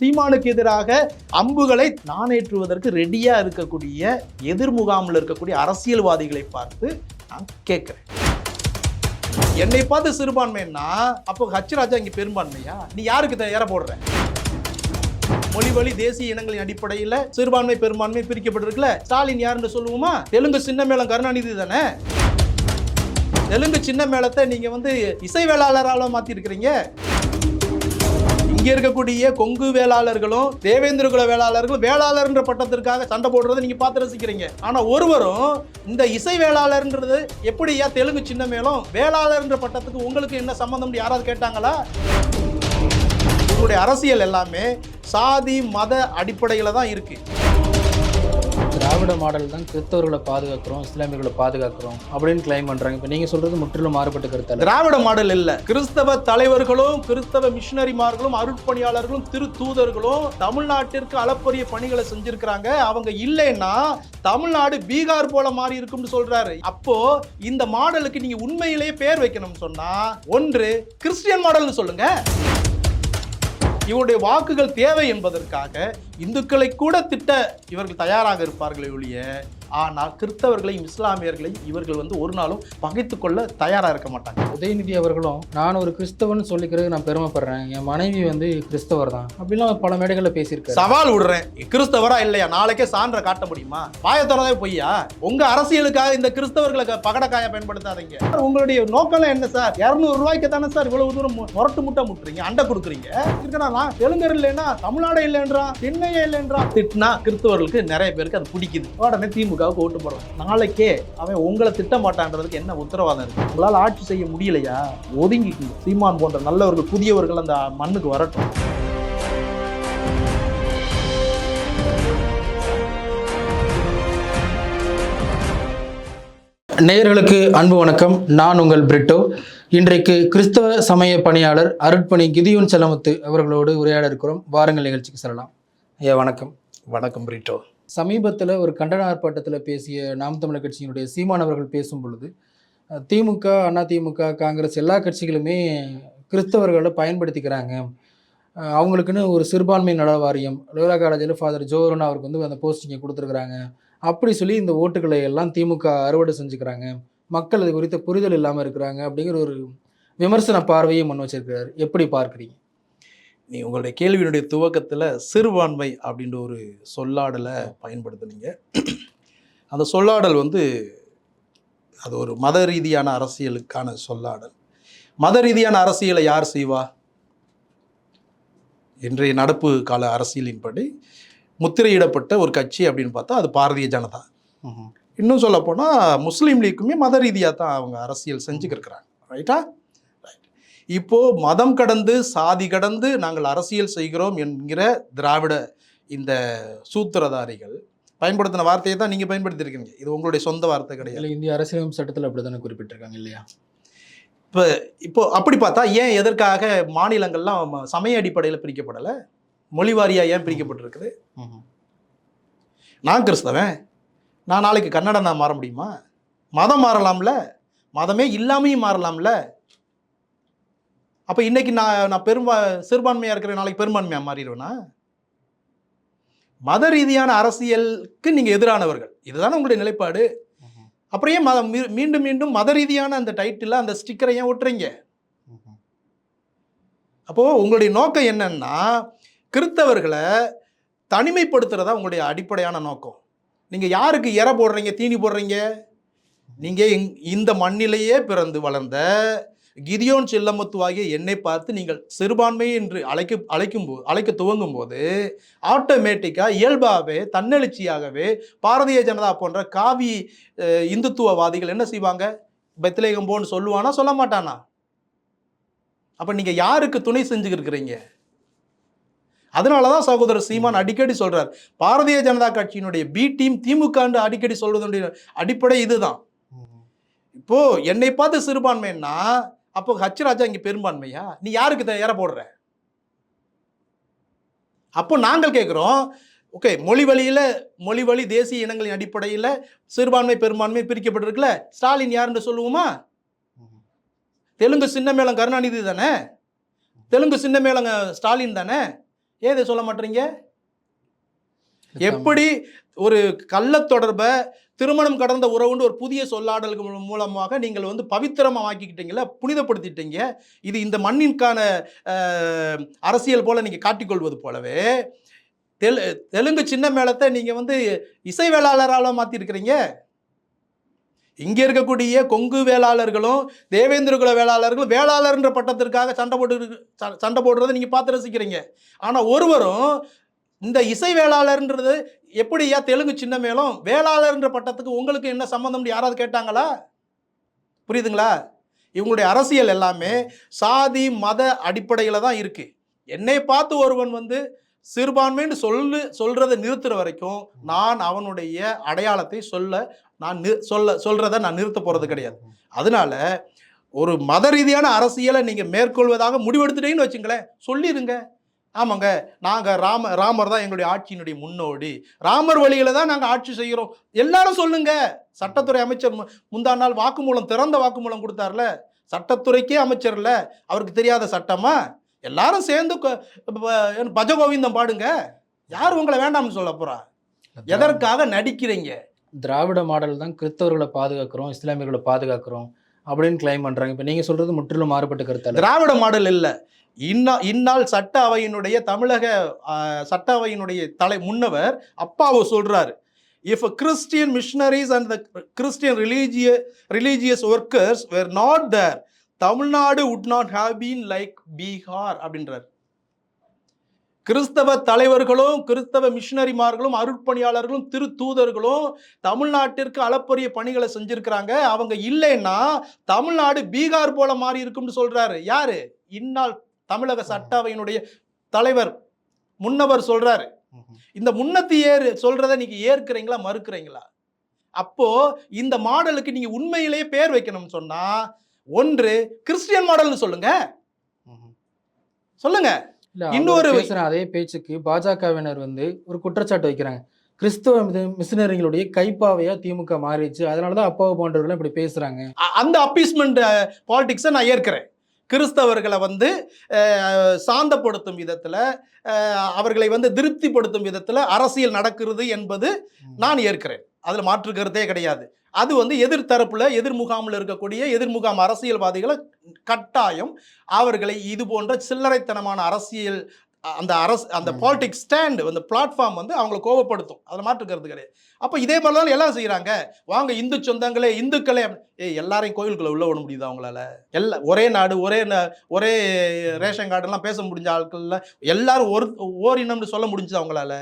சீமானுக்கு எதிராக அம்புகளை நாணேற்றுவதற்கு ரெடியாக இருக்கக்கூடிய எதிர்முகாமில் இருக்கக்கூடிய அரசியல்வாதிகளை பார்த்து நான் கேட்குறேன். என்னை பார்த்து சிறுபான்மைன்னா அப்போ ஹச்சராஜா இங்கே பெரும்பான்மையா? நீ யாருக்கு தயார போடுற? மொழி வழி தேசிய இனங்களின் அடிப்படையில் சிறுபான்மை பெரும்பான்மை பிரிக்கப்பட்டிருக்குல்ல? ஸ்டாலின் யாருன்னு சொல்லுவோமா? தெலுங்கு சின்ன மேளம் கருணாநிதி தானே? தெலுங்கு சின்ன மேளத்தை நீங்கள் வந்து இசை வேளாளரால மாற்றிருக்கிறீங்க இங்கே இருக்கக்கூடிய கொங்கு வேளாளர்களும் தேவேந்திர குல வேளாளர்களும் வேளாளர்ன்ற பட்டத்திற்காக சண்டை போடுறதை நீங்கள் பார்த்து ரசிக்கிறீங்க. ஆனால் ஒருவரும் இந்த இசை வேளாளர்ன்றது எப்படியா தெலுங்கு சின்ன மேலும் வேளாளர்ன்ற பட்டத்துக்கு உங்களுக்கு என்ன சம்பந்தம் யாராவது கேட்டாங்களா? உங்களுடைய அரசியல் எல்லாமே சாதி மத அடிப்படையில் தான் இருக்குது திராவிட மாடல் தான் கிறிஸ்தவர்களை பாதுகாக்கிறோம் இஸ்லாமியர்களை பாதுகாக்கிறோம் அப்படின்னு கிளைம் பண்றாங்க. இப்போ நீங்க சொல்றது முற்றிலும் மாறுபட்ட கருத்து திராவிட மாடல் இல்ல. கிறிஸ்தவ தலைவர்களும் கிறிஸ்தவ மிஷினரிமார்களும் அருட்பணியாளர்களும் திரு தூதர்களும் தமிழ்நாட்டிற்கு அளப்பரிய பணிகளை செஞ்சிருக்கிறாங்க. அவங்க இல்லைன்னா தமிழ்நாடு பீகார் போல மாறி இருக்கும்னு சொல்றாரு. அப்போ இந்த மாடலுக்கு நீங்க உண்மையிலேயே பேர் வைக்கணும்னு சொன்னா ஒன்று கிறிஸ்டியன் மாடல்னு சொல்லுங்க. இவருடைய வாக்குகள் தேவை என்பதற்காக இந்துக்களை கூட திட்ட இவர்கள் தயாராக இருப்பார்களே ஒழிய ஆனால் கிறிஸ்தவர்களையும் இஸ்லாமியர்களையும் இவர்கள் வந்து ஒரு நாளும் பகைத்து கொள்ள தயாரா இருக்க மாட்டாங்க. உதயநிதி அவர்களும் நான் ஒரு கிறிஸ்தவன் சொல்லிக்கிறது நான் பெருமைப்படுறேன். என் மனைவி வந்து கிறிஸ்தவர் தான். அப்படிலாம் பல மேடைகளில் பேசியிருக்காரு. சவால் விடுறேன். கிறிஸ்தவரா இல்லையா? நாளைக்கே சான்ற காட்ட முடியுமா? பாயத்தோடவே பொய்யா? உங்க அரசியலுக்காக இந்த கிறிஸ்தவர்களை பகடக்காய பயன்படுத்தாதீங்க. உங்களுடைய நோக்கம் என்ன சார்? இருநூறு ரூபாய்க்கு தானே சார் இவ்வளவு தூரம் முரட்டு முட்டை முட்டுறீங்க? அண்டை கொடுக்குறீங்க? இருக்கனா தெலுங்கர் இல்லைன்னா தமிழ்நாடு இல்லைன்றான் சென்னையே இல்லைன்றான் திட்டினா கிறிஸ்தவர்களுக்கு நிறைய பேருக்கு அது பிடிக்குது. உடனே திமுகவுக்கு ஓட்டு போடுறோம் நாளைக்கே அவன் உங்களை திட்ட மாட்டான்றதுக்கு என்ன உத்தரவாதம் இருக்கு? உங்களால் ஆட்சி செய்ய முடியலையா? ஒதுங்கிக்கணும் சீமான் போன்ற நல்லவர்கள் புதியவர்கள் அந்த மண்ணுக்கு வரட்டும். நேயர்களுக்கு அன்பு வணக்கம். நான் உங்கள் பிரிட்டோ. இன்றைக்கு கிறிஸ்தவ சமய பணியாளர் அருட்பணி கிதியோன் செல்லமுத்து அவர்களோடு உரையாட இருக்கிறோம். வாருங்கள் நிகழ்ச்சிக்கு செல்லலாம். ஐயா வணக்கம். வணக்கம் பிரிட்டோ. சமீபத்தில் ஒரு கண்டன ஆர்ப்பாட்டத்தில் பேசிய நாம் தமிழர் கட்சியினுடைய சீமான் அவர்கள் பேசும் பொழுது திமுக அதிமுக காங்கிரஸ் எல்லா கட்சிகளுமே கிறிஸ்தவர்களை பயன்படுத்திக்கிறாங்க. அவங்களுக்குன்னு ஒரு சிறுபான்மை நல வாரியம் லோரா காலேஜில் ஃபாதர் ஜோரன் அவருக்கு வந்து அந்த போஸ்டிங்கை கொடுத்துருக்குறாங்க. அப்படி சொல்லி இந்த ஓட்டுகளை எல்லாம் திமுக அறுவடை செஞ்சுக்கிறாங்க. மக்கள் அது குறித்த புரிதல் இல்லாமல் இருக்கிறாங்க அப்படிங்கிற ஒரு விமர்சன பார்வையை முன் வச்சிருக்கிறார். எப்படி பார்க்குறீங்க? நீ உங்களுடைய கேள்வியினுடைய துவக்கத்தில் சிறுபான்மை அப்படின்ற ஒரு சொல்லாடலை பயன்படுத்துனீங்க. அந்த சொல்லாடல் வந்து அது ஒரு மத ரீதியான அரசியலுக்கான சொல்லாடல். மத ரீதியான அரசியலை யார் செய்வா? இன்றைய நடப்பு கால அரசியலின்படி முத்திரையிடப்பட்ட ஒரு கட்சி அப்படின்னு பார்த்தா அது பாரதிய ஜனதா. இன்னும் சொல்ல போனால் முஸ்லீம் லீக்குமே மத ரீதியாக தான் அவங்க அரசியல் செஞ்சுக்கிருக்கிறாங்க. ரைட்டா ரைட் இப்போ மதம் கடந்து சாதி கடந்து நாங்கள் அரசியல் செய்கிறோம் என்கிற திராவிட இந்த சூத்திரதாரிகள் பயன்படுத்தின வார்த்தையை தான் நீங்கள் பயன்படுத்தியிருக்கீங்க. இது உங்களுடைய சொந்த வார்த்தை கிடையாது. இல்லை இந்திய அரசியலமைப்பு சட்டத்தில் அப்படி தானே குறிப்பிட்டிருக்காங்க இல்லையா? இப்போ இப்போ அப்படி பார்த்தா ஏன் எதற்காக மாநிலங்கள்லாம் சமய அடிப்படையில் பிரிக்கப்படலை? மொழி வாரியாக ஏன் பிரிக்கப்பட்டிருக்குது? நான் கிறிஸ்தவன். நான் நாளைக்கு கன்னடம் நான் மாற முடியுமா? மதம் மாறலாம்ல? மதமே இல்லாமையும் மாறலாம்ல? அப்போ இன்னைக்கு நான் நான் பெரும்பா சிறுபான்மையாக இருக்கிற நாளைக்கு பெரும்பான்மையாக மாறிடுவேனா? மத ரீதியான அரசியலுக்கு நீங்கள் எதிரானவர்கள். இதுதானே உங்களுடைய நிலைப்பாடு. அப்புறம் ஏன் மதம்? மீ- மீண்டும் மீண்டும் மத ரீதியான அந்த டைட்டில் அந்த ஸ்டிக்கரை ஏன் ஒட்டுறீங்க? அப்போது உங்களுடைய நோக்கம் என்னன்னா கிறித்தவர்களை தனிமைப்படுத்துறதா உங்களுடைய அடிப்படையான நோக்கம். நீங்கள் யாருக்கு இற போடுறீங்க தீனி போடுறீங்க? நீங்கள் இந்த மண்ணிலேயே பிறந்து வளர்ந்த கிதியோன் செல்லமுத்துவாகிய என்னை பார்த்து நீங்கள் சிறுபான்மை என்று அழைக்க அழைக்கும் போது அழைக்க துவங்கும் போது ஆட்டோமேட்டிக்காக இயல்பாகவே தன்னெழுச்சியாகவே பாரதிய ஜனதா போன்ற காவி இந்துத்துவவாதிகள் என்ன செய்வாங்க? பெத்லேகம் போன்னு சொல்லுவானா? சொல்ல மாட்டானா? அப்போ நீங்கள் யாருக்கு துணை செஞ்சுக்கிருக்கிறீங்க? அதனால தான் சகோதரர் சீமான் அடிக்கடி சொல்றார். பாரதிய ஜனதா கட்சியினுடைய பி டீம் திமுகன்னு அடிக்கடி சொல்வதனுடைய அடிப்படை இதுதான். இப்போ என்னை பார்த்து சிறுபான்மைன்னா அப்போ ஹச் ராஜா இங்க பெரும்பான்மையா? நீ யாருக்கு ஏற போடுற? அப்போ நாங்கள் கேட்குறோம் ஓகே மொழி வழியில் மொழி வழி தேசிய இனங்களின் அடிப்படையில் சிறுபான்மை பெரும்பான்மை பிரிக்கப்பட்டிருக்குல்ல ஸ்டாலின் யாருன்னு சொல்லுவோமா? தெலுங்கு சின்ன மேளம் கருணாநிதி தானே? தெலுங்கு சின்ன மேளங்க ஸ்டாலின் தானே? ஏன் இதை சொல்ல மாட்டீங்க? எப்படி ஒரு கள்ளத் தொடர்பை திருமணம் கடந்த உறவுண்டு ஒரு புதிய சொல்லாடல்கள் மூலமாக நீங்கள் வந்து பவித்திரமாக ஆக்கிக்கிட்டீங்கள புனிதப்படுத்திட்டீங்க. இது இந்த மண்ணிற்கான அரசியல் போல் நீங்கள் காட்டிக்கொள்வது போலவே தெலு தெலுங்கு சின்ன மேளத்தை நீங்கள் வந்து இசை வேளாளரால் மாற்றிருக்கிறீங்க இங்கே இருக்கக்கூடிய கொங்கு வேளாளர்களும் தேவேந்திரகுல வேளாளர்களும் வேளாளர்ன்ற பட்டத்திற்காக சண்டை போட்டு ச- சண்டை போடுறதை நீங்கள் பார்த்து ரசிக்கிறீங்க. ஆனால் ஒருவரும் இந்த இசை வேளாளர்ன்றது எப்படியா தெலுங்கு சின்ன மேலும் வேளாளர்ன்ற பட்டத்துக்கு உங்களுக்கு என்ன சம்மந்தம்னு யாராவது கேட்டாங்களா? புரியுதுங்களா? இவங்களுடைய அரசியல் எல்லாமே சாதி மத அடிப்படையில் தான் இருக்குது என்னை பார்த்து ஒருவன் வந்து சிறுபான்மைன்னு சொல்லு சொல்கிறத நிறுத்துற வரைக்கும் நான் அவனுடைய அடையாளத்தை சொல்ல நான் நி- சொல்ல சொல்கிறத நான் நிறுத்த போகிறது கிடையாது. அதனால ஒரு மத ரீதியான அரசியலை நீங்கள் மேற்கொள்வதாக முடிவெடுத்துட்டீங்கன்னு வச்சுங்களேன் சொல்லிடுங்க. ஆமாங்க. நாங்க ராம ராமர் தான் எங்களுடைய ஆட்சியினுடைய முன்னோடி. ராமர் வழியில தான் நாங்க ஆட்சி செய்கிறோம். எல்லாரும் சொல்லுங்க. சட்டத்துறை அமைச்சர் முந்தா நாள் வாக்குமூலம் திறந்த வாக்குமூலம் கொடுத்தார்ல. சட்டத்துறைக்கே அமைச்சர்ல அவருக்கு தெரியாத சட்டமா? எல்லாரும் சேர்ந்து பஜகோவிந்தம் பாடுங்க. யார் உங்களை வேண்டாம்னு சொல்ல போறா? எதற்காக நடிக்கிறீங்க? திராவிட மாடல் தான் கிறிஸ்தவர்களை பாதுகாக்கிறோம் இஸ்லாமியர்களை பாதுகாக்கிறோம் அப்படின்னு கிளைம் பண்றாங்க. இப்போ நீங்க சொல்றது முற்றிலும் மாறுபட்ட கருத்தால திராவிட மாடல் இல்லை. இன்னா இந்நாள் சட்ட அவையினுடைய தமிழக சட்ட அவையினுடைய தலை முன்னவர் அப்பாவை சொல்கிறாரு if Christian missionaries and the Christian religio religious workers were not there Tamil Nadu would not have been like Bihar அப்படின்றார். கிறிஸ்தவ தலைவர்களும் கிறிஸ்தவ மிஷினரிமார்களும் அருட்பணியாளர்களும் திருத்தூதர்களும் தமிழ்நாட்டிற்கு அளப்பரிய பணிகளை செஞ்சிருக்கிறாங்க. அவங்க இல்லைன்னா தமிழ்நாடு பீகார் போல மாறி இருக்கும்னு சொல்றாரு. யாரு? இந்நாள் தமிழக சட்டவையினுடைய தலைவர் முன்னவர் சொல்றாரு. இந்த முன்னத்தி ஏறு சொல்றதை நீங்க ஏற்கிறீங்களா மறுக்கிறீங்களா? அப்போ இந்த மாடலுக்கு நீங்க உண்மையிலேயே பேர் வைக்கணும்னு சொன்னா ஒன்று கிறிஸ்டியன் மாடல்னு சொல்லுங்க. சொல்லுங்க. இல்ல இன்னொரு- அதே பேச்சுக்கு பாஜகவினர் வந்து ஒரு குற்றச்சாட்டு வைக்கிறாங்க. கிறிஸ்தவ மிஷினரிகளுடைய கைப்பாவையா திமுக மாறிடுச்சு. அதனாலதான் அப்பாவு போன்றவர்கள் இப்படி பேசுறாங்க. அந்த அப்பீஸ்மெண்ட் பாலிடிக்ஸை நான் ஏற்கிறேன். கிறிஸ்தவர்களை வந்து சாந்தப்படுத்தும் விதத்தில் அவர்களை வந்து திருப்திப்படுத்தும் விதத்தில் அரசியல் நடக்கிறது என்பது நான் ஏற்கிறேன். அதில் மாற்று கருத்தே கிடையாது. அது வந்து எதிர்த்தரப்புல எதிர் முகாமில் இருக்கக்கூடிய எதிர் முகாம் அரசியல்வாதிகளை கட்டாயம் அவர்களை இது போன்ற சில்லறைத்தனமான அரசியல் அந்த அரசு அந்த ம். பாலிடிக்ஸ் ஸ்டாண்ட் அந்த பிளாட்ஃபார்ம் வந்து அவங்களை கோவப்படுத்தும். அதில் மாற்று கருத்து கிடையாது. அப்போ இதே மாதிரி தான் எல்லாம் செய்கிறாங்க வாங்க இந்து சொந்தங்களே இந்துக்களே ஏய் எல்லாரையும் கோயிலுக்குள்ள உள்ள விட முடியுதா அவங்களால எல்லா ஒரே நாடு ஒரே ஒரே ரேஷன் கார்டெல்லாம் பேச முடிஞ்ச ஆட்கள்ல எல்லாரும் ஒரு ஓரினம்னு சொல்ல முடிஞ்சது அவங்களால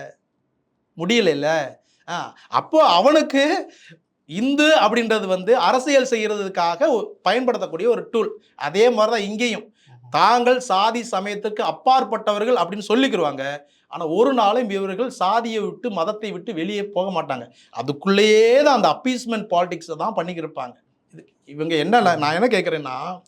முடியல ஆ அப்போ அவனுக்கு இந்து அப்படின்றது வந்து அரசியல் செய்யறதுக்காக ஒ- பயன்படுத்தக்கூடிய ஒரு டூல் அதே மாதிரி தான் இங்கேயும். தாங்கள் சாதி சமயத்துக்கு அப்பாற்பட்டவர்கள் அப்படின்னு சொல்லிக்கிருவாங்க. ஆனால் ஒரு நாளும் இவர்கள் சாதியை விட்டு மதத்தை விட்டு வெளியே போக மாட்டாங்க. அதுக்குள்ளேயே தான் அந்த அப்பீஸ்மெண்ட் பாலிடிக்ஸை தான் பண்ணிக்கிருப்பாங்க. இது இவங்க என்ன நான் என்ன கேட்குறேன்னா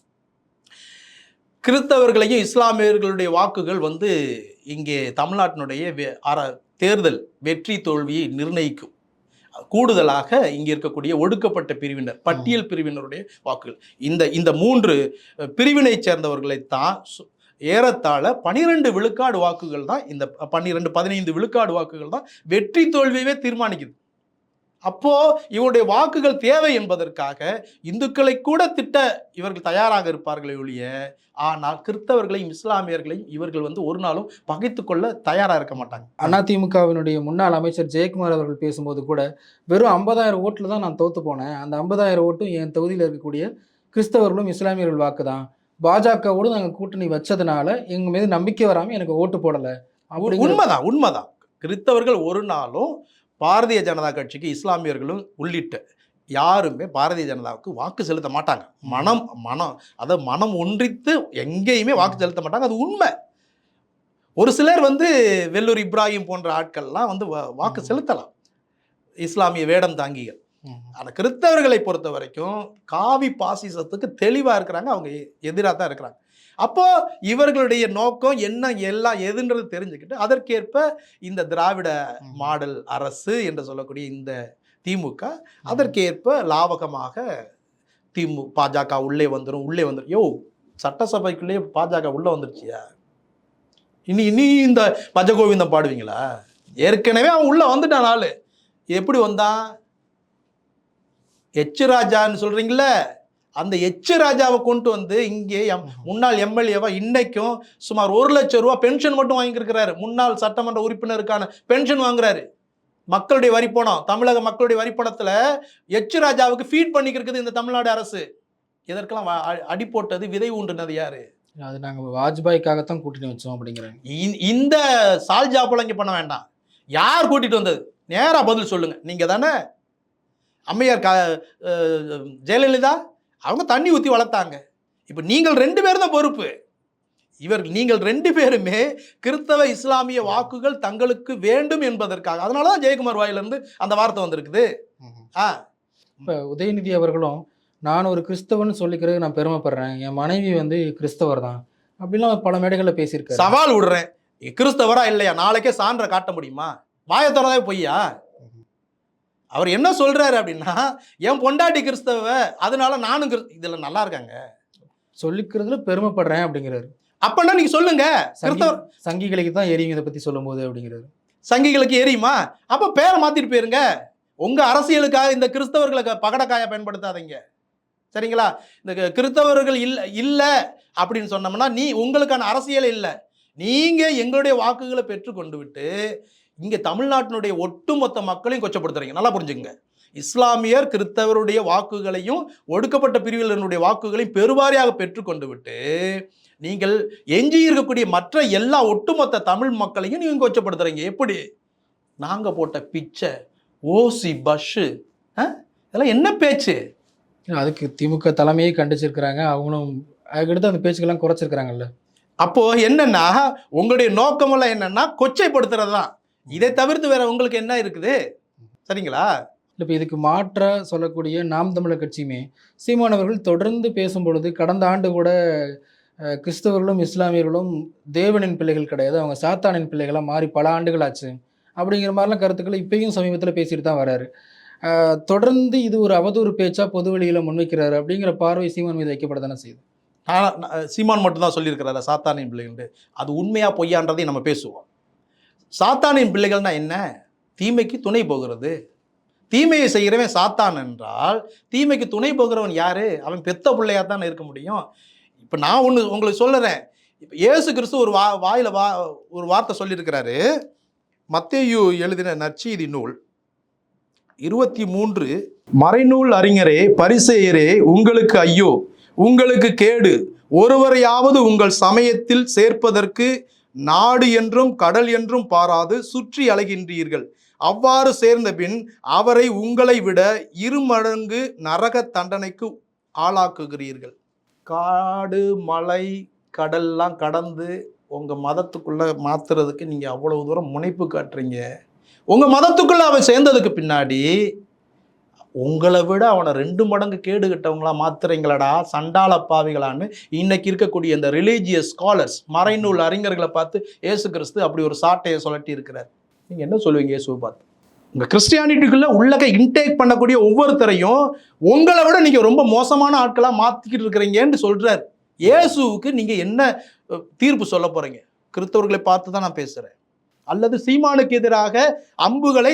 கிறிஸ்தவர்களையும் இஸ்லாமியர்களுடைய வாக்குகள் வந்து இங்கே தமிழ்நாட்டினுடைய வெ- தேர்தல் வெற்றி தோல்வியை நிர்ணயிக்கும். கூடுதலாக இங்கே இருக்கக்கூடிய ஒடுக்கப்பட்ட பிரிவினர் பட்டியல் பிரிவினருடைய வாக்குகள். இந்த இந்த மூன்று அஹ், பிரிவினைச் சேர்ந்தவர்களைத்தான் சு- ஏறத்தாழ பனிரெண்டு விழுக்காடு வாக்குகள் தான் இந்த பன்னிரெண்டு பதினைந்து விழுக்காடு வாக்குகள் தான் வெற்றி தோல்வியவே தீர்மானிக்குது. அப்போ இவருடைய வாக்குகள் தேவை என்பதற்காக இந்துக்களை கூட திட்ட இவர்கள் தயாராக இருப்பார்களே ஒழிய ஆனால் கிறிஸ்தவர்களையும் இஸ்லாமியர்களையும் இவர்கள் வந்து ஒரு நாளும் பகைத்து கொள்ள தயாராக இருக்க மாட்டாங்க. அதிமுகவினுடைய முன்னாள் அமைச்சர் ஜெயக்குமார் அவர்கள் பேசும்போது கூட வெறும் ஐம்பதாயிரம் ஓட்டில் தான் நான் தோத்து போனேன். அந்த ஐம்பதாயிரம் ஓட்டும் என் தொகுதியில் இருக்கக்கூடிய கிறிஸ்தவர்களும் இஸ்லாமியர்கள் வாக்கு தான் பாஜகவோடு நாங்கள் கூட்டணி வச்சதுனால எங்க மீது நம்பிக்கை வராமல் எனக்கு ஓட்டு போடலை. உண்மைதான் உண்மைதான். கிறிஸ்தவர்கள் ஒரு நாளும் பாரதிய ஜனதா கட்சிக்கு இஸ்லாமியர்களும் உள்ளிட்ட யாருமே பாரதிய ஜனதாவுக்கு வாக்கு செலுத்த மாட்டாங்க. மனம் மனம் அதாவது மனம் ஒன்றித்து எங்கேயுமே வாக்கு செலுத்த மாட்டாங்க. அது உண்மை. ஒரு சிலர் வந்து வெள்ளூர் இப்ராஹிம் போன்ற ஆட்கள்லாம் வந்து வா- வாக்கு. செலுத்தலாம். இஸ்லாமிய வேடம் தாங்கிகள். ஆனால் கிறிஸ்தவர்களை பொறுத்த வரைக்கும் காவி பாசிசத்துக்கு தெளிவாக இருக்கிறாங்க. அவங்க எதிராக தான் இருக்கிறாங்க. அப்போ இவர்களுடைய நோக்கம் என்ன எல்லாம் எதுன்றது தெரிஞ்சுக்கிட்டு அதற்கேற்ப இந்த திராவிட. மாடல் அரசு என்று சொல்லக்கூடிய இந்த திமுக அதற்கேற்ப லாவகமாக திமு பாஜக உள்ளே வந்துடும் உள்ளே வந்துடும் யோ சட்டசபைக்குள்ளேயே பாஜக உள்ளே வந்துருச்சியா? இனி இனி இந்த பஜகோவிந்தம் பாடுவீங்களா? ஏற்கனவே அவன் உள்ள வந்துட்டான் ஆளு. எப்படி வந்தான்? எச்சு ராஜான்னு சொல்றீங்கள? அந்த எச்சு ராஜாவை கொண்டு வந்து இங்கே எம் முன்னாள் எம்எல்ஏவா இன்னைக்கும் சுமார் ஒரு லட்சம் ரூபா பென்ஷன் மட்டும் வாங்கியிருக்கிறாரு. முன்னாள் சட்டமன்ற உறுப்பினருக்கான பென்ஷன் வாங்குறாரு. மக்களுடைய வரிப்பணம் தமிழக மக்களுடைய வரிப்பணத்துல எச்சு ராஜாவுக்கு ஃபீட் பண்ணிக்கிறது இந்த தமிழ்நாடு அரசு. இதற்கெல்லாம் அடி போட்டது விதை ஊண்டுனது யாரு? அது நாங்கள் வாஜ்பாய்க்காகத்தான் கூட்டணி வச்சோம் அப்படிங்கிறாங்க இந்த- சால் ஜாப்பெல்லாம் இங்கே பண்ண வேண்டாம். யார் கூட்டிட்டு வந்தது? நேரா பதில் சொல்லுங்க. நீங்க தானே அம்மையார் கா ஜெயலலிதா? அவங்க தண்ணி ஊற்றி வளர்த்தாங்க. இப்போ நீங்கள் ரெண்டு பேரும் தான் பொறுப்பு. இவர் நீங்கள் ரெண்டு பேருமே கிறிஸ்தவ இஸ்லாமிய வாக்குகள் தங்களுக்கு வேண்டும் என்பதற்காக. அதனால தான் ஜெயக்குமார் வாயிலிருந்து அந்த வார்த்தை வந்திருக்குது. ஆ. இப்போ உதயநிதி அவர்களும் நான் ஒரு கிறிஸ்தவன் சொல்லிக்கிறது நான் பெருமைப்படுறேன். என் மனைவி வந்து கிறிஸ்தவர் தான். அப்படிலாம் பல மேடைகளில் பேசியிருக்காரு. சவால் விடுறேன். கிறிஸ்தவரா இல்லையா? நாளைக்கே சான்றை காட்ட முடியுமா? வாயை திறந்தே பொய்யா? அவர் என்ன சொல்றாரு அப்படின்னா என் பொண்டாட்டி கிறிஸ்தவ அதனால நானும் கிறிஸ்- இதுல நல்லா இருக்காங்க. சொல்லிக்கிறதுல பெருமைப்படுறேன் அப்படிங்கிறாரு. அப்பன்னா நீங்க சொல்லுங்க. கிறிஸ்தவர் சங்கிகளுக்கு தான் எரியும் இதை பற்றி சொல்லும்போது அப்படிங்கிறாரு. சங்கிகளுக்கு எரியுமா? அப்ப பேரை மாத்திட்டு போயிருங்க. உங்க அரசியலுக்காக இந்த கிறிஸ்தவர்களுக்கு பகடக்காய பயன்படுத்தாதீங்க. சரிங்களா? இந்த கிறிஸ்தவர்கள் இல்ல இல்ல அப்படின்னு சொன்னோம்னா நீ உங்களுக்கான அரசியல் இல்லை. நீங்க எங்களுடைய வாக்குகளை பெற்று கொண்டு விட்டு இங்க தமிழ்நாட்டினுடைய ஒட்டுமொத்த மக்களையும் கொச்சப்படுத்துறீங்க. நல்லா புரிஞ்சுங்க இஸ்லாமியர் கிறிஸ்தவருடைய வாக்குகளையும் ஒடுக்கப்பட்ட பிரிவினருடைய வாக்குகளையும் பெருவாரியாக பெற்றுக்கொண்டு விட்டு நீங்கள் எஞ்சி இருக்கக்கூடிய மற்ற எல்லா ஒட்டுமொத்த தமிழ் மக்களையும் நீங்க கொச்சப்படுத்துறீங்க. எப்படி? நாங்க போட்ட பிச்சை ஓசி பஸ்ஸு இதெல்லாம் என்ன பேச்சு? அதுக்கு திமுக தலைமையே கண்டிச்சிருக்கிறாங்க. அவங்களும் அதுக்கடுத்து அந்த பேச்சுக்கெல்லாம் குறைச்சிருக்கிறாங்கல்ல. அப்போ என்னன்னா உங்களுடைய நோக்கமெல்லாம் என்னன்னா கொச்சைப்படுத்துறது தான் இதை தவிர்த்து வேற உங்களுக்கு என்ன இருக்குது? சரிங்களா? இல்லை இப்போ இதுக்கு மாற்றாக சொல்லக்கூடிய நாம் தமிழர் கட்சியுமே சீமானவர்கள் தொடர்ந்து பேசும் பொழுது கடந்த ஆண்டு கூட கிறிஸ்தவர்களும் இஸ்லாமியர்களும் தேவனின் பிள்ளைகள் கிடையாது அவங்க சாத்தானின் பிள்ளைகளாக மாறி பல ஆண்டுகள் ஆச்சு. அப்படிங்கிற மாதிரிலாம் கருத்துக்களை இப்பயும் சமீபத்தில் பேசிட்டு தான் வராரு. தொடர்ந்து இது ஒரு அவதூறு பேச்சா பொது வெளியில் முன்வைக்கிறாரு அப்படிங்கிற பார்வை சீமான் மீது வைக்கப்பட தானே செய்யுது? நான் சீமான் மட்டும்தான் சொல்லியிருக்கிறாரா சாத்தானின் பிள்ளைகள் அது உண்மையா பொய்யான்றதையும் நம்ம பேசுவோம். சாத்தானின் பிள்ளைகள்னா என்ன? தீமைக்கு துணை போகிறது. தீமையை செய்கிறவன் சாத்தான் என்றால் தீமைக்கு துணை போகிறவன் யாரு? அவன் பெத்த பிள்ளையா தான் இருக்க முடியும். இப்போ நான் ஒன்று உங்களுக்கு சொல்லுறேன். இப்போ இயேசு கிறிஸ்து ஒரு வா வாயில் வா ஒரு வார்த்தை சொல்லியிருக்கிறாரு. மத்தேயு எழுதின நற்செய்தி நூல். இருபத்தி மூன்று. மறைநூல் அறிஞரே பரிசெயரே உங்களுக்கு ஐயோ. உங்களுக்கு கேடு. ஒருவரையாவது உங்கள் சமயத்தில் சேர்ப்பதற்கு நாடு என்றும் கடல் என்றும் பாராது சுற்றி அலைகின்றீர்கள். அவ்வாறு சேர்ந்த பின் அவரை உங்களை விட இருமடங்கு நரக தண்டனைக்கு ஆளாக்குகிறீர்கள். காடு மலை கடல்லாம் கடந்து உங்கள் மதத்துக்குள்ளே மாற்றுறதுக்கு நீங்கள் அவ்வளவு தூரம் முனைப்பு காட்டுறீங்க. உங்கள் மதத்துக்குள்ளே அவன் சேர்ந்ததுக்கு பின்னாடி உங்களை விட அவனை ரெண்டு மடங்கு கேடு கட்டவங்களா மாத்துறீங்களடா சண்டாள பாவிகளான்னு இன்னைக்கு இருக்கக்கூடிய இந்த ரிலீஜியஸ் ஸ்காலர்ஸ் மறைநூல் அறிஞர்களை பார்த்து ஏசு கிறிஸ்து அப்படி ஒரு சாட்டையை சொல்லட்டி இருக்கிறார். நீங்கள் என்ன சொல்லுவீங்க இயேசுவை பார்த்து? உங்கள் கிறிஸ்டியானிட்டிக்குள்ள உள்ளக இன்டேக் பண்ணக்கூடிய ஒவ்வொருத்தரையும் உங்களை விட நீங்கள் ரொம்ப மோசமான ஆட்களாக மாற்றிக்கிட்டு இருக்கிறீங்கன்னு சொல்கிறார் இயேசுவுக்கு நீங்கள் என்ன தீர்ப்பு சொல்ல போகிறீங்க கிறிஸ்தவர்களை பார்த்து தான் நான் பேசுகிறேன் அல்லது சீமானுக்கு எதிராக அம்புகளை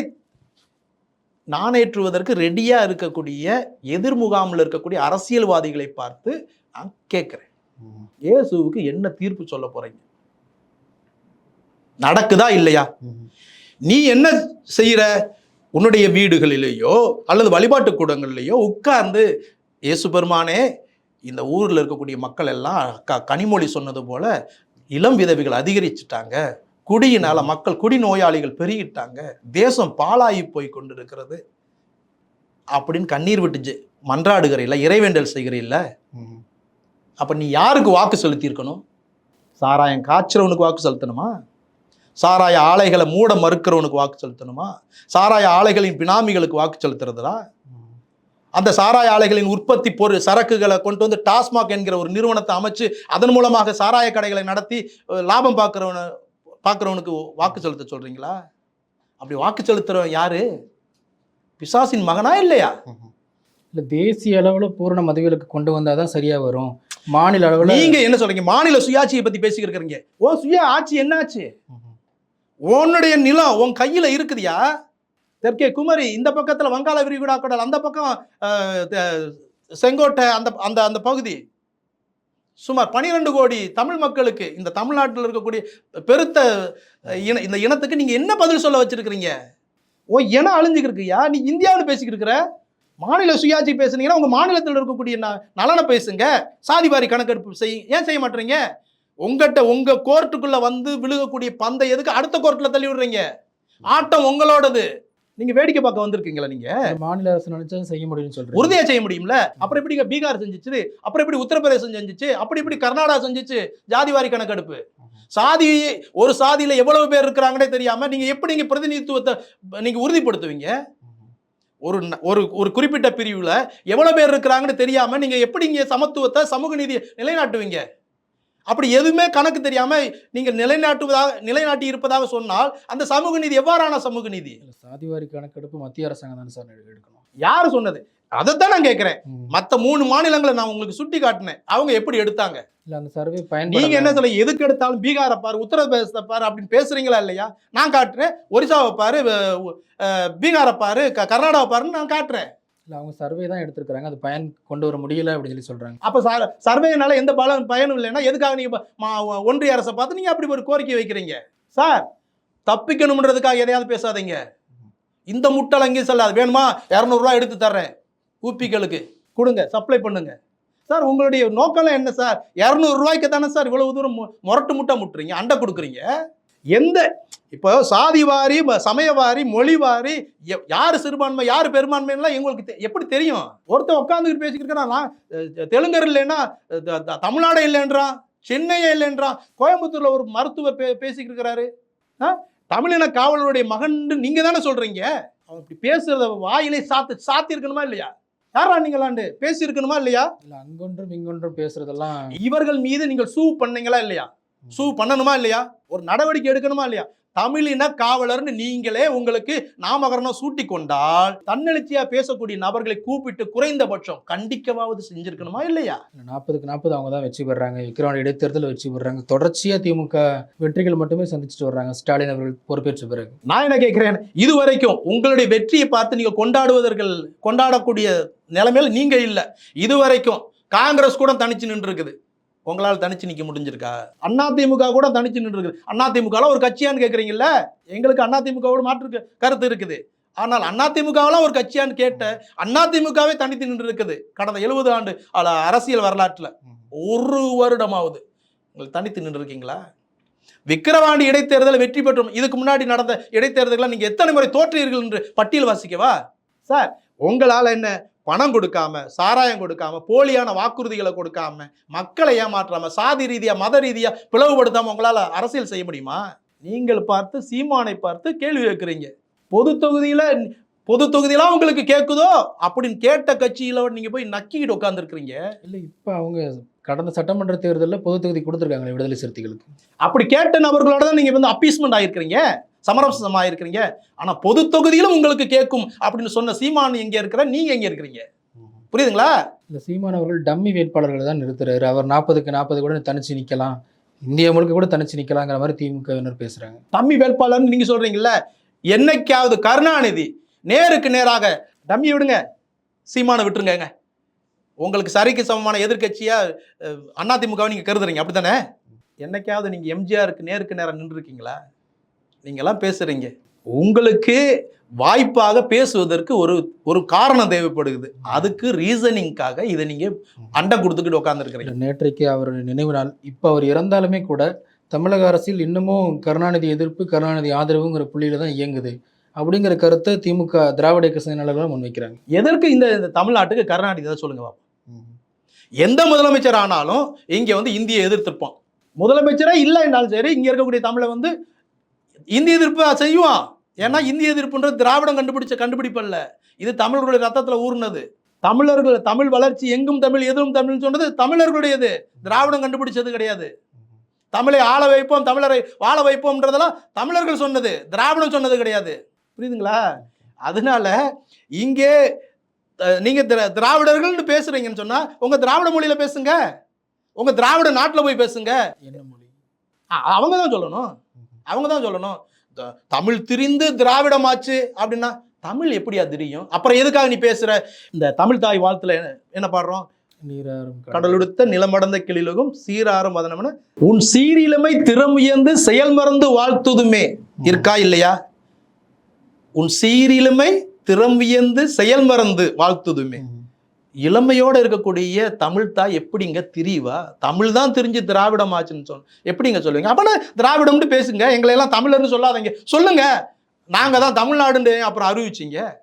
நாணேற்றுவதற்கு ரெடியா இருக்கக்கூடிய எதிர் முகாமில் இருக்கக்கூடிய அரசியல்வாதிகளை பார்த்து நான் கேட்கிறேன். இயேசுவுக்கு என்ன தீர்ப்பு சொல்ல போறீங்க? நடக்குதா இல்லையா? நீ என்ன செய்யற உன்னுடைய வீடுகளிலேயோ அல்லது வழிபாட்டு கூடங்கள்லேயோ உட்கார்ந்து இயேசு பெருமானே இந்த ஊரில் இருக்கக்கூடிய மக்கள் எல்லாம் க கனிமொழி சொன்னது போல இளம் விதவிகள் அதிகரிச்சுட்டாங்க. குடியினால மக்கள் குடி நோயாளிகள் பெருகிட்டாங்க. தேசம் பாழாகி போய் கொண்டிருக்கிறது. அப்படின்னு கண்ணீர் விட்டு மன்றாடுகிறீல்ல இறைவேண்டல் செய்கிறீல்ல அப்ப நீ யாருக்கு வாக்கு செலுத்தியிருக்கணும்? சாராயம் காய்ச்சறவனுக்கு வாக்கு செலுத்தணுமா? சாராய ஆலைகளை மூட மறுக்கிறவனுக்கு வாக்கு செலுத்தணுமா? சாராய ஆலைகளின் பினாமிகளுக்கு வாக்கு செலுத்துறதுடா? அந்த சாராய ஆலைகளின் உற்பத்தி பொருள் சரக்குகளை கொண்டு வந்து டாஸ்மாக் என்கிற ஒரு நிறுவனத்தை அமைச்சு அதன் மூலமாக சாராய கடைகளை நடத்தி லாபம் பார்க்குறவன பார்க்குறவனுக்கு வாக்கு செலுத்த சொல்றீங்களா? அப்படி வாக்கு செலுத்துறவன் யாரு? பிசாசின் மகனா இல்லையா? இல்லை தேசிய அளவில் பூரண மதவிலக்கு கொண்டு வந்தால் தான் சரியாக வரும். மாநில அளவில் நீங்க என்ன சொல்றீங்க? மாநில சுயாட்சியை பத்தி பேசிக்கிட்டு இருக்கிறீங்க ஓ சுய ஆட்சி என்னாச்சு உன்னுடைய நிலம் உன் கையில இருக்குதியா? தெற்கே குமரி இந்த பக்கத்துல வங்காள விரிகுடா கடல் அந்த பக்கம் செங்கோட்டை அந்த அந்த அந்த பகுதி. சுமார் 12 கோடி தமிழ் மக்களுக்கு இந்த தமிழ்நாட்டில் இருக்கக்கூடிய பெருத்த இன இந்த இனத்துக்கு நீங்கள் என்ன பதில் சொல்ல வச்சுருக்கிறீங்க? ஓ இனம் அழிஞ்சிக்கிருக்குயா நீ இந்தியாவில் பேசிக்கிட்டு இருக்கிற? மாநில சுயாட்சி பேசுனீங்கன்னா உங்கள் மாநிலத்தில் இருக்கக்கூடிய ந- நலனை பேசுங்க. சாதிவாரி கணக்கெடுப்பு செய் ஏன் செய்ய மாட்டுறீங்க உங்ககிட்ட உங்கள் கோர்ட்டுக்குள்ளே வந்து விழுகக்கூடிய பந்தை எதுக்கு அடுத்த கோர்ட்டில் தள்ளி விடுறீங்க ஆட்டம் உங்களோடது. நீங்க வேடிக்கை பார்க்க வந்திருக்கீங்களா நீங்க? மாநில அரசு நினைச்சா செய்ய முடியும்னு சொல்றேன் உறுதியா செய்ய முடியும்ல? அப்புறம் எப்படிங்க பீகார் செஞ்சுச்சு? அப்புறம் எப்படி உத்தரப்பிரதேசம் செஞ்சுச்சு? அப்படி இப்படி கர்நாடகா செஞ்சுச்சு? ஜாதிவாரி கணக்கெடுப்பு. சாதி ஒரு சாதியில எவ்வளவு பேர் இருக்கிறாங்கன்னே தெரியாம நீங்க எப்படி நீங்க பிரதிநிதித்துவத்தை நீங்க உறுதிப்படுத்துவீங்க? ஒரு ஒரு ஒரு குறிப்பிட்ட பிரிவுல எவ்வளவு பேர் இருக்கிறாங்கன்னு தெரியாம நீங்க எப்படி இங்க சமத்துவத்தை சமூக நீதியை நிலைநாட்டுவீங்க? அப்படி எதுவுமே கணக்கு தெரியாம நீங்க நிலைநாட்டுவதாக நிலைநாட்டி இருப்பதாக சொன்னால் அந்த சமூக நீதி எவ்வாறான சமூக நீதி? சாதிவாரி கணக்கெடுப்பு மத்திய அரசாங்கம் தானே சார் எடுக்கணும். யாரு சொன்னது? அதைத்தான் நான் கேட்கிறேன். ம். மத்த மூணு மாநிலங்களை நான் உங்களுக்கு சுட்டி காட்டினேன். அவங்க எப்படி எடுத்தாங்க? இல்ல அந்த சர்வே நீங்க பயன்பட என்ன சொல்ல எதுக்கு எடுத்தாலும் பீகாரை பாரு உத்தரப்பிரதேசத்தை பாரு அப்படின்னு பேசுறீங்களா இல்லையா? நான் காட்டுறேன். ஒரிசாவை பாரு பீகாரை பாரு க- கர்நாடகாவை பாருன்னு நான் காட்டுறேன். இல்லை அவங்க சர்வே தான் எடுத்திருக்காங்க அது பயன் கொண்டு வர முடியல அப்படின்னு சொல்லி சொல்கிறாங்க அப்போ சார் சர்வேனால எந்த பலன் பயனும் இல்லைன்னா எதுக்காக நீங்கள் மா- ஒன்றிய அரசை பார்த்து நீங்கள் அப்படி ஒரு கோரிக்கை வைக்கிறீங்க? சார் தப்பிக்கணும்ன்றதுக்காக எதையாவது பேசாதீங்க. இந்த முட்டல் அங்கேயும் செல்லாது. வேணுமா? இரநூறுவா எடுத்து தர்றேன். ஊப்பிகளுக்கு கொடுங்க. சப்ளை பண்ணுங்க. சார் உங்களுடைய நோக்கம்லாம் என்ன சார் இரநூறுவாய்க்கு தானே சார் இவ்வளவு தூரம் மு- முரட்டு முட்டை முட்டுறீங்க அண்டை கொடுக்குறீங்க? எந்த இப்போ சாதி வாரி ம- சமய வாரி மொழி வாரி எ- யாரு சிறுபான்மை யாரு பெரும்பான்மைலாம் எங்களுக்கு எப்படி தெரியும்? ஒருத்தன் உட்காந்துக்கிட்டு பேசிக்கிட்டு நான் தெலுங்கர் இல்லைன்னா தமிழ்நாடு இல்லைன்றான் சென்னையே இல்லைன்றான் கோயம்புத்தூர்ல ஒரு மருத்துவர் பே பேசிக்கிட்டு இருக்கிறாரு? தமிழின காவலருடைய மகன் நீங்க தானே சொல்றீங்க? அவன் இப்படி பேசுறத வாயிலே சாத்து சாத்தி இருக்கணுமா இல்லையா? யாரா நீங்களாண்டு? பேசி இருக்கணுமா இல்லையா? இல்ல அங்கொன்றும் இங்கொன்றும் பேசுறதெல்லாம் இவர்கள் மீது நீங்கள் சூ பண்ணீங்களா இல்லையா? சூ பண்ணணுமா இல்லையா? ஒரு நடவடிக்கை எடுக்கணுமா இல்லையா? தமிழின காவலர்னு நீங்களே உங்களுக்கு நாமகரணம் சூட்டி கொண்டால் தன்னெழுச்சியா பேசக்கூடிய நபர்களை கூப்பிட்டு குறைந்தபட்சம் கண்டிக்கவாவது செஞ்சிருக்கணுமா இல்லையா? நாற்பதுக்கு நாற்பது அவங்க தான் வெற்றி பெறாங்க. விக்கிரவாண்டி இடைத்தேர்தலில் வெற்றி பெறாங்க. தொடர்ச்சியா திமுக வெற்றிகள் மட்டுமே சந்திச்சுட்டு வர்றாங்க. ஸ்டாலின் அவர்கள் பொறுப்பேற்ற பிறகு. நான் என்ன கேட்கிறேன்? இது வரைக்கும் உங்களுடைய வெற்றியை பார்த்து நீங்க கொண்டாடுவதர்கள் கொண்டாடக்கூடிய நிலைமையில நீங்க இல்ல. இது வரைக்கும் காங்கிரஸ் கூட தனிச்சு நின்று இருக்குது உங்களால் தனிச்சு நிற்க முடிஞ்சிருக்கா? அதிமுக கூட தனிச்சு நின்று இருக்குது ஒரு கட்சியான்னு கேட்குறீங்கல்ல எங்களுக்கு அதிமுகவோட மாற்று கருத்து இருக்குது. ஆனால் அதிமுகவெல்லாம் ஒரு கட்சியான்னு கேட்ட அதிமுகவே தனித்து நின்று இருக்குது கடந்த எழுபது ஆண்டு அரசியல் வரலாற்றில். ஒரு வருடமாவது உங்களுக்கு தனித்து நின்று இருக்கீங்களா விக்கிரவாண்டி இடைத்தேர்தல் வெற்றி பெற்றோம். இதுக்கு முன்னாடி நடந்த இடைத்தேர்தல்களை நீங்கள் எத்தனை முறை தோற்றீர்கள் என்று பட்டியல் வாசிக்கவா சார் உங்களால் என்ன பணம் கொடுக்காம சாராயம் கொடுக்காம போலியான வாக்குறுதிகளை கொடுக்காம மக்களை ஏமாற்றாம சாதி ரீதியா மத ரீதியா பிளவுபடுத்தாம உங்களால அரசியல் செய்ய முடியுமா? நீங்கள் பார்த்து சீமானை பார்த்து கேள்வி கேட்குறீங்க. பொது தொகுதியில பொது தொகுதியெல்லாம் உங்களுக்கு கேட்குதோ? அப்படின்னு கேட்ட கட்சியில நீங்க போய் நக்கிக்கிட்டு உட்காந்துருக்கிறீங்க இல்லை இப்போ அவங்க கடந்த சட்டமன்ற தேர்தலில் பொது தொகுதி கொடுத்துருக்காங்களே விடுதலை சிறுத்தைகளுக்கு. அப்படி கேட்ட நபர்களோட தான் நீங்க வந்து அப்பீஸ்மெண்ட் ஆயிருக்கிறீங்க. சமரசம் ஆயிருக்கிறீங்க ஆனா பொது தொகுதியிலும் உங்களுக்கு கேட்கும் அப்படின்னு சொன்ன சீமான் எங்க இருக்கிற நீங்க எங்க இருக்கிறீங்க? புரியுதுங்களா? இந்த சீமான் அவர்கள் டம்மி வேட்பாளர்களை தான் நிறுத்துறாரு. அவர் நாற்பதுக்கு நாற்பது கூட தனிச்சு நிற்கலாம் இந்தியா முழுக்க கூட தனிச்சு நிற்கலாங்கிற மாதிரி திமுகவினர் பேசுறாங்க. டம்மி வேட்பாளர்னு நீங்க சொல்றீங்கல்ல? என்னைக்காவது கருணாநிதி நேருக்கு நேராக டம்மி விடுங்க. சீமானை விட்டுருங்கங்க. உங்களுக்கு சரிக்கு சமமான எதிர்க்கட்சியா அஹ், அதிமுகவை நீங்க கருதுறீங்க. அப்படித்தானே? என்னைக்காவது நீங்க எம்ஜிஆருக்கு நேருக்கு நேரம் நின்று நீங்கெல்லாம் பேசுறீங்க. உங்களுக்கு வாய்ப்பாக பேசுவதற்கு ஒரு ஒரு காரணம் தேவைப்படுகிறது. அதுக்கு ரீசனிங்காக இதை நீங்க அண்டை கொடுத்துக்கிட்டு உட்காந்துருக்கிறீங்க நேற்றைக்கு அவர் நினைவு நாள். இப்போ அவர் இறந்தாலுமே கூட தமிழக அரசியல் இன்னமும் கருணாநிதி எதிர்ப்பு கருணாநிதி ஆதரவுங்கிற புள்ளியில தான் இயங்குது. அப்படிங்கிற கருத்தை திமுக திராவிட இயக்க செயலாளர்கள் முன்வைக்கிறாங்க. எதற்கு இந்த தமிழ்நாட்டுக்கு கருணாநிதி தான் சொல்லுங்க. எந்த முதலமைச்சர் ஆனாலும் இங்க வந்து இந்தியை எதிர்த்திருப்பான். முதலமைச்சரே இல்லை என்றாலும் சரி இங்க இருக்கக்கூடிய தமிழை வந்து இந்திய எதிர்ப்பு செய்வான் ஏன்னா இந்திய எதிர்ப்புன்றது திராவிடம் கண்டுபிடிச்ச கண்டுபிடிப்பு அல்ல இது தமிழர்களுடைய ரத்தத்துல ஊர்னது தமிழர்கள் தமிழ் வளர்ச்சி எங்கும் தமிழ் எதுவும் தமிழ்னு சொன்னது தமிழர்களுடையது. திராவிடம் கண்டுபிடிச்சது கிடையாது. தமிழை ஆள வைப்போம் தமிழரை வாழ வைப்போம்ன்றதெல்லாம் தமிழர்கள் சொன்னது. திராவிடம் சொன்னது கிடையாது. புரியுதுங்களா? அதனால இங்கே அஹ், நீங்க திரா- திராவிடர்கள்னு பேசுறீங்கன்னு சொன்னா உங்க திராவிட மொழியில பேசுங்க. உங்க திராவிட நாட்டில் போய் பேசுங்க. என்ன மொழி? அவங்க தான் சொல்லணும். அவங்க தான் சொல்லணும் தமிழ் திரிந்து திராவிடமாச்சு அப்படின்னா தமிழ் எப்படியா தெரியும்? அப்புறம் எதுக்காக நீ பேசுற? இந்த தமிழ் தாய் வாழ்த்துல என்ன- என்ன பாடுறோம்? நீராறும் கடலுடுத்த நிலமடந்த கிளிலகும் சீராரும் வதனம்னு உன் சீரிலமை திறமுயர்ந்து செயல் மறந்து வாழ்த்துதுமே. இருக்கா இல்லையா? உன் சீரிலுமை திறமுயர்ந்து செயல் மறந்து வாழ்த்துதுமே. இளமையோடு இருக்கக்கூடிய தமிழ் தாய் எப்படிங்க திரிவா? தமிழ் தான் தெரிஞ்சு திராவிடம் ஆச்சுன்னு சொன்ன எப்படிங்க சொல்லுவீங்க? அப்போனா திராவிடம்னு பேசுங்க. எங்களை எல்லாம் தமிழர்னு சொல்லாதீங்க. சொல்லுங்க. நாங்கள் தான் தமிழ்நாடுன்னு அப்புறம் அறிவிச்சிங்க.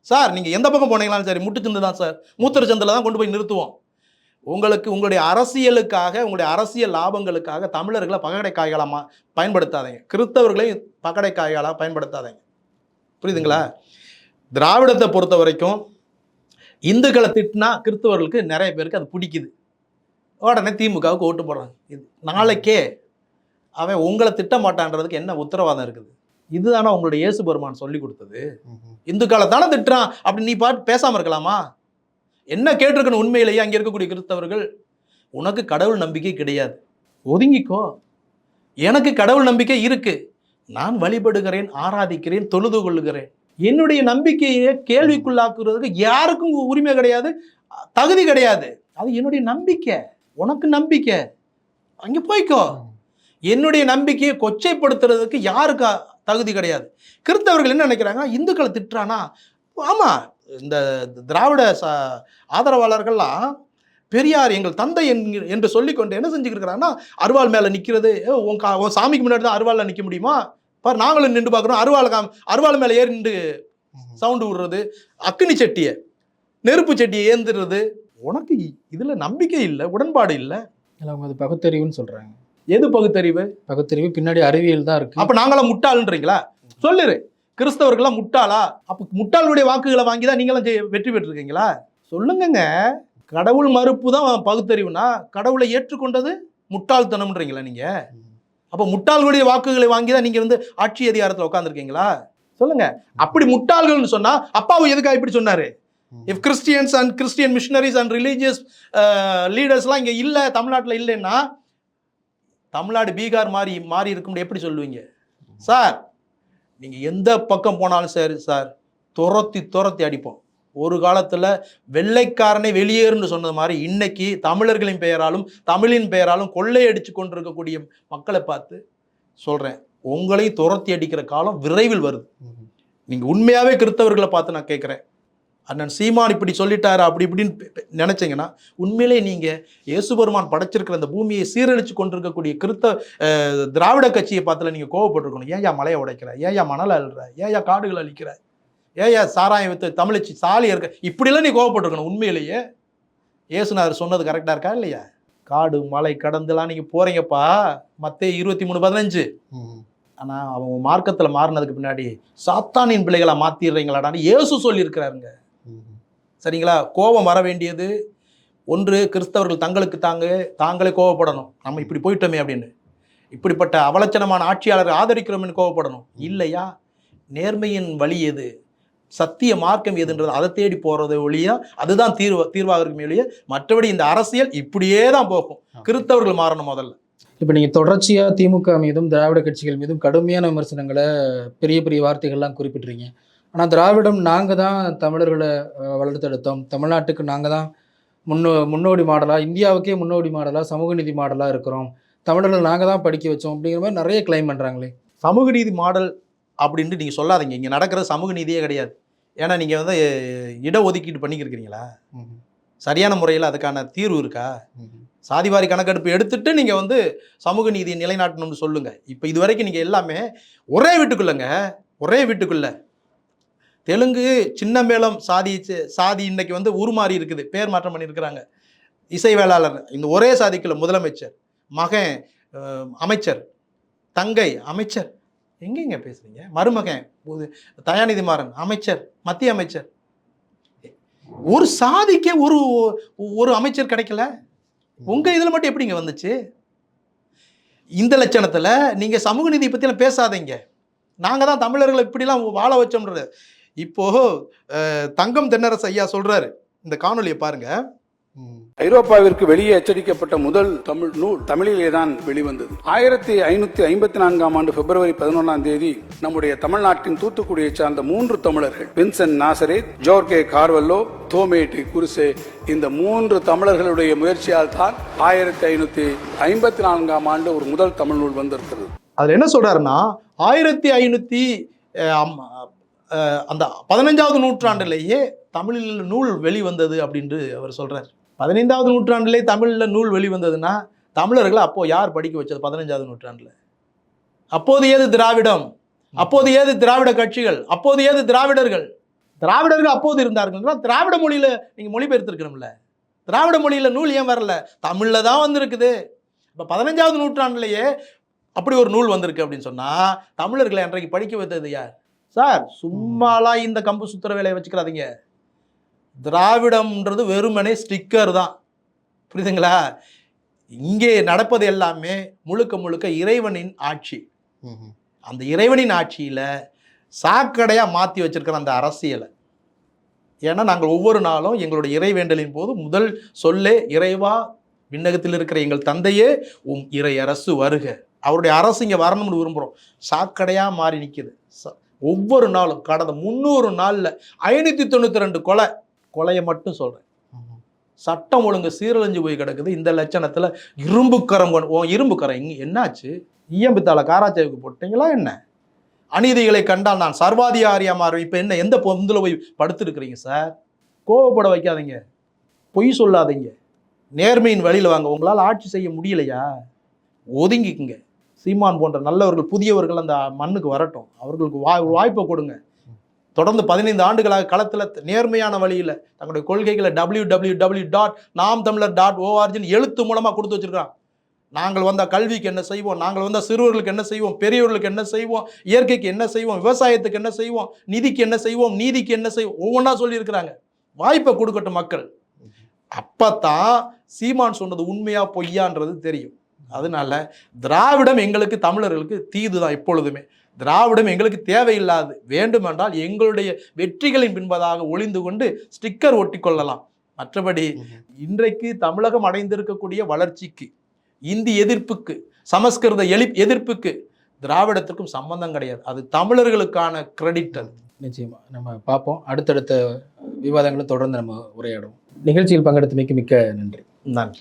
சார் நீங்கள் எந்த பக்கம் போனீங்களாலும் சரி முட்டுச்சந்து தான் சார். மூத்தர் சந்தில் தான் கொண்டு போய் நிறுத்துவோம். உங்களுக்கு உங்களுடைய அரசியலுக்காக உங்களுடைய அரசியல் லாபங்களுக்காக தமிழர்களை பகடை காய்களா பயன்படுத்தாதீங்க. கிறிஸ்தவர்களையும் பகடை காய்களாக பயன்படுத்தாதீங்க. புரியுதுங்களா? திராவிடத்தை பொறுத்த வரைக்கும் இந்துக்களை திட்டினா கிறிஸ்தவர்களுக்கு நிறைய பேருக்கு அது பிடிக்குது. உடனே திமுகவுக்கு ஓட்டு போடுறாங்க. இது நாளைக்கே அவன் உங்களை திட்ட மாட்டான்றதுக்கு என்ன உத்தரவாதம் இருக்குது? இதுதானே உங்களுடைய இயேசு பெருமான் சொல்லி கொடுத்தது. இந்துக்களை தானே திட்டுறான். அப்படி நீ பாட்டு பேசாமல் இருக்கலாமா? என்ன கேட்டிருக்கணும் உண்மையிலேயே அங்கே இருக்கக்கூடிய கிறிஸ்தவர்கள்? உனக்கு கடவுள் நம்பிக்கை கிடையாது. ஒதுங்கிக்கோ. எனக்கு கடவுள் நம்பிக்கை இருக்கு. நான் வழிபடுகிறேன் ஆராதிக்கிறேன் தொழுது கொள்ளுகிறேன். என்னுடைய நம்பிக்கையை கேள்விக்குள்ளாக்குறதுக்கு யாருக்கும் உரிமை கிடையாது தகுதி கிடையாது. அது என்னுடைய நம்பிக்கை. உனக்கு நம்பிக்கை. அங்கே போய்க்கோ. என்னுடைய நம்பிக்கையை கொச்சைப்படுத்துறதுக்கு யாருக்கு தகுதி கிடையாது. கிறிஸ்தவர்கள் என்ன நினைக்கிறாங்க? இந்துக்களை திட்டுறானா? ஆமாம் இந்த திராவிட ச ஆதரவாளர்கள்லாம் பெரியார் எங்கள் தந்தை என்று சொல்லிக்கொண்டு என்ன செஞ்சுக்கிறாங்கன்னா அருவாள் மேலே நிற்கிறது உன் கா உன் சாமிக்கு முன்னாடி தான் அருவாளில் நிற்க முடியுமா? பார் நாங்களும் நின்று பார்க்குறோம் அருவாள் காம் அருவாள் மேலே ஏறி நின்று சவுண்டு விடுறது அக்கினி சட்டியை நெருப்பு சட்டியை ஏந்துறது. உனக்கு இதில் நம்பிக்கை இல்லை உடன்பாடு இல்லை. இல்லை அவங்க அது பகுத்தறிவுன்னு சொல்றாங்க. எது பகுத்தறிவு? பகுத்தறிவு பின்னாடி அறிவியல் தான் இருக்கு. அப்ப நாங்களாம் முட்டாளுன்றீங்களா? சொல்லுரு கிறிஸ்தவர்கள்லாம் முட்டாளா? அப்ப முட்டாளுடைய வாக்குகளை வாங்கி தான் நீங்களும் வெற்றி பெற்றிருக்கீங்களா? சொல்லுங்கங்க. கடவுள் மறுப்பு தான் பகுத்தறிவுனா கடவுளை ஏற்றுக்கொண்டது முட்டாள்தனம்ன்றீங்களா நீங்க? அப்ப முட்டாள்களுடைய வாக்குகளை வாங்கி தான் நீங்க வந்து ஆட்சி அதிகாரத்தில் உட்காந்துருக்கீங்களா சொல்லுங்க. அப்படி முட்டாள்கள்னு சொன்னா அப்பாவு எதுக்காக இப்படி சொன்னாரு? If Christians and Christian missionaries and religious லீடர்ஸ்லாம் இங்கே இல்லை தமிழ்நாட்டில் இல்லைன்னா தமிழ்நாடு பீகார் மாறி மாறி இருக்கும் எப்படி சொல்லுவீங்க? சார் நீங்கள் எந்த பக்கம் போனாலும் சரி சார் துரத்தி துரத்தி அடிப்போம். ஒரு காலத்தில் வெள்ளைக்காரனை வெளியேறுன்னு சொன்னது மாதிரி இன்னைக்கு தமிழர்களின் பெயராலும் தமிழின் பெயராலும் கொள்ளையடிச்சு கொண்டிருக்கக்கூடிய மக்களை பார்த்து சொல்கிறேன் உங்களை துரத்தி அடிக்கிற காலம் விரைவில் வருது. நீங்கள் உண்மையாகவே கிறிஸ்தவர்களை பார்த்து நான் கேட்குறேன். அண்ணன் சீமான் இப்படி சொல்லிட்டாரு அப்படி இப்படின்னு நினைச்சீங்கன்னா உண்மையிலே நீங்கள் இயேசுபெருமான் படைச்சிருக்கிற அந்த பூமியை சீரழிச்சு கொண்டிருக்கக்கூடிய கிறிஸ்த திராவிட கட்சியை பார்த்துல நீங்கள் கோவப்பட்டிருக்கணும். ஏன்யா மலையை உடைக்கிற ஏன்யா மணலை அழுற ஏன்யா காடுகள் அழிக்கிற ஏன்யா சாராயம் வித்து தமிழச்சி சாலி இருக்க இப்படிலாம் நீ கோவப்பட்டிருக்கணும் உண்மையிலேயே. இயேசுநாதர் சொன்னது கரெக்டாக இருக்கா இல்லையா? காடு மலை கடந்துலாம் நீங்கள் போகிறீங்கப்பா மத்தே இருபத்தி மூணு பதினஞ்சு ஆனால் அவன் மார்க்கத்தில் மாறினதுக்கு பின்னாடி சாத்தானின் பிள்ளைகளை மாற்றிடுறீங்களாடான்னு இயேசு சொல்லியிருக்கிறாருங்க. சரிங்களா? கோபம் வர வேண்டியது. ஒன்று கிறிஸ்தவர்கள் தங்களுக்கு தாங்க தாங்களே கோவப்படணும். நம்ம இப்படி போயிட்டோமே அப்படின்னு. இப்படிப்பட்ட அவலட்சணமான ஆட்சியாளரை ஆதரிக்கிறோம்னு கோவப்படணும். இல்லையா? நேர்மையின் வழி எது? சத்திய மார்க்கம் எதுன்றது அதை தேடி போகிறது ஒழியா அதுதான் தீர்வு தீர்வாக இருக்குமே ஒழிய மற்றபடி இந்த அரசியல் இப்படியே தான் போகும். கிறிஸ்தவர்கள் மாறணும் முதல்ல. இப்போ நீங்கள் தொடர்ச்சியாக திமுக மீதும் திராவிட கட்சிகள் மீதும் கடுமையான விமர்சனங்களை பெரிய பெரிய வார்த்தைகள்லாம் குறிப்பிட்றீங்க ஆனால் திராவிடம் நாங்கள் தான் தமிழர்களை வளர்த்தெடுத்தோம். தமிழ்நாட்டுக்கு நாங்கள் தான் முன்னோ முன்னோடி மாடலாக இந்தியாவுக்கே முன்னோடி மாடலாக சமூக நீதி மாடலாக இருக்கிறோம். தமிழர்கள் நாங்கள் தான் படிக்க வச்சோம் அப்படிங்கிற மாதிரி நிறைய கிளைம் பண்ணுறாங்களே சமூக நீதி மாடல் அப்படின்ட்டு நீங்கள் சொல்லாதீங்க. இங்கே நடக்கிறது சமூக நீதியே கிடையாது. ஏன்னா நீங்கள் வந்து இடஒதுக்கீடு பண்ணிக்கிருக்கிறீங்களா? சரியான முறையில் அதுக்கான தீர்வு இருக்கா? சாதிவாரி கணக்கெடுப்பு எடுத்துட்டு நீங்கள் வந்து சமூக நீதியை நிலைநாட்டணும்னு சொல்லுங்க. இப்போ இது வரைக்கும் நீங்கள் எல்லாமே ஒரே வீட்டுக்குள்ளங்க. ஒரே வீட்டுக்குள்ள. தெலுங்கு சின்ன மேளம் சாதி சாதி இன்னைக்கு வந்து உருமாறி இருக்குது. பேர் மாற்றம் பண்ணியிருக்கிறாங்க. இசை வேளாளர் இந்த ஒரே சாதிக்குள்ள முதலமைச்சர் மகன் அமைச்சர் தங்கை அமைச்சர். எங்கெங்க பேசுறீங்க? மருமகன் ஒரு தயாநிதி மாறன் அமைச்சர் மத்திய அமைச்சர். ஒரு சாதிக்கே ஒரு ஒரு அமைச்சர் கிடைக்கல? உங்க இதுல மட்டும் எப்படிங்க வந்துச்சு? இந்த லட்சணத்துல நீங்க சமூக நீதி பற்றிலாம் பேசாதீங்க. நாங்கள் தான் தமிழர்களை இப்படிலாம் வாழ வச்சோம்ன்றது. இப்போ தங்கம் தென்னரசு ஐயா சொல்றாரு. இந்த காணொலியை பாருங்க. ஐரோப்பாவிற்கு வெளியே அச்சடிக்கப்பட்ட முதல் தமிழ் நூல் தமிழிலே தான் வெளிவந்தது. ஆயிரத்தி ஐநூத்தி ஐம்பத்தி நான்காம் ஆண்டு பிப்ரவரி பதினொன்றாம் தேதி நம்முடைய தமிழ்நாட்டின் தூத்துக்குடியை சார்ந்த மூன்று தமிழர்கள் வின்சென்ட் நாசரேத் ஜோர்கே கார்வல்லோ தோமேட்டி குருசே இந்த மூன்று தமிழர்களுடைய முயற்சியால் தான் ஆயிரத்தி ஐநூத்தி ஐம்பத்தி நான்காம் ஆண்டு ஒரு முதல் தமிழ் நூல் வந்திருக்கிறது. அதுல என்ன சொல்றாருன்னா ஆயிரத்தி ஐநூத்தி அந்த பதினஞ்சாவது நூற்றாண்டுலேயே தமிழில் நூல் வெளிவந்தது அப்படின்ட்டு அவர் சொல்றார். பதினைந்தாவது நூற்றாண்டிலே தமிழில் நூல் வெளிவந்ததுன்னா தமிழர்களை அப்போது யார் படிக்க வச்சது பதினஞ்சாவது நூற்றாண்டில்? அப்போது ஏது திராவிடம்? அப்போது ஏது திராவிட கட்சிகள்? அப்போது ஏது திராவிடர்கள்? திராவிடர்கள் அப்போது இருந்தார்கள் திராவிட மொழியில் நீங்கள் மொழிபெயர்த்துருக்கணும்ல. திராவிட மொழியில் நூல் ஏன் வரல? தமிழில் தான் வந்திருக்குது. இப்போ பதினஞ்சாவது நூற்றாண்டுலேயே அப்படி ஒரு நூல் வந்திருக்கு அப்படின்னு சொன்னால் தமிழர்களை அன்றைக்கு படிக்க வைத்தது யார்? சார் சும்மாலாம் இந்த கம்பு சுத்துற வேலையை வச்சுக்கிறாதீங்க. திராவிடம்ன்றது வெறுமனே ஸ்டிக்கர் தான். புரியுதுங்களா? இங்கே நடப்பது எல்லாமே முழுக்க முழுக்க இறைவனின் ஆட்சி. அந்த இறைவனின் ஆட்சியில சாக்கடையா மாத்தி வச்சிருக்கிற அந்த அரசியலை. ஏன்னா நாங்கள் ஒவ்வொரு நாளும் எங்களுடைய இறைவேண்டலின் போது முதல் சொல்லே இறைவா விண்ணகத்தில் இருக்கிற எங்கள் தந்தையே உம் இறை அரசு வருக. அவருடைய அரசு இங்கே வரணும்னு விரும்புகிறோம் சாக்கடையா மாறி நிற்கிது ஒவ்வொரு நாளும் கடந்த முந்நூறு நாளில் ஐநூற்றி தொண்ணூற்றி ரெண்டு கொலை கொலையை மட்டும் சொல்கிறேன் சட்டம் ஒழுங்கு சீரழிஞ்சு போய் கிடக்குது. இந்த லட்சணத்தில் இரும்பு கரம் கொண்டு ஓ இரும்பு கரம் இங்க என்னாச்சு? ஈயம்பித்தால காராச்சேவுக்கு போட்டீங்களா என்ன? அநீதிகளை கண்டால் நான் சர்வாதிகாரியா மாறுவேன் இப்போ என்ன எந்த பொந்தில் போய் படுத்துருக்கிறீங்க சார்? கோவப்பட வைக்காதீங்க. பொய் சொல்லாதீங்க. நேர்மையின் வழியில் வாங்க. உங்களால் ஆட்சி செய்ய முடியலையா? ஒதுங்கிக்குங்க. சீமான் போன்ற நல்லவர்கள் புதியவர்கள் அந்த மண்ணுக்கு வரட்டும். அவர்களுக்கு வா வாய்ப்பை கொடுங்க. தொடர்ந்து பதினைந்து ஆண்டுகளாக களத்தில் நேர்மையான வழியில் தங்களுடைய கொள்கைகளை டபிள்யூ டபிள்யூ டபிள்யூ டாட் நாம் தமிழர் டாட் ஓஆர்ஜின்னு எழுத்து மூலமாக கொடுத்து வச்சிருக்கான் நாங்கள் வந்த கல்விக்கு என்ன செய்வோம்? நாங்கள் வந்த சிறுவர்களுக்கு என்ன செய்வோம்? பெரியவர்களுக்கு என்ன செய்வோம்? இயற்கைக்கு என்ன செய்வோம்? விவசாயத்துக்கு என்ன செய்வோம்? நிதிக்கு என்ன செய்வோம்? நீதிக்கு என்ன செய்வோம்? ஒவ்வொன்றா சொல்லியிருக்கிறாங்க. வாய்ப்பை கொடுக்கட்டும் மக்கள். அப்போ தான் சீமான் சொன்னது உண்மையாக பொய்யான்றது தெரியும். அதனால திராவிடம் எங்களுக்கு தமிழர்களுக்கு தீது தான் எப்பொழுதுமே. திராவிடம் எங்களுக்கு தேவையில்லாது. வேண்டுமென்றால் எங்களுடைய வெற்றிகளின் பின்பதாக ஒளிந்து கொண்டு ஸ்டிக்கர் ஒட்டி கொள்ளலாம் மற்றபடி இன்றைக்கு தமிழகம் அடைந்திருக்கக்கூடிய வளர்ச்சிக்கு இந்தி எதிர்ப்புக்கு சமஸ்கிருத எலி எதிர்ப்புக்கு திராவிடத்துக்கும் சம்பந்தம் கிடையாது. அது தமிழர்களுக்கான கிரெடிட் அது. நிச்சயமா. நம்ம பார்ப்போம். அடுத்தடுத்த விவாதங்களும் தொடர்ந்து நம்ம உரையாடுவோம். நிகழ்ச்சியில் பங்கெடுத்தமைக்கு மிக்க நன்றி. நன்றி.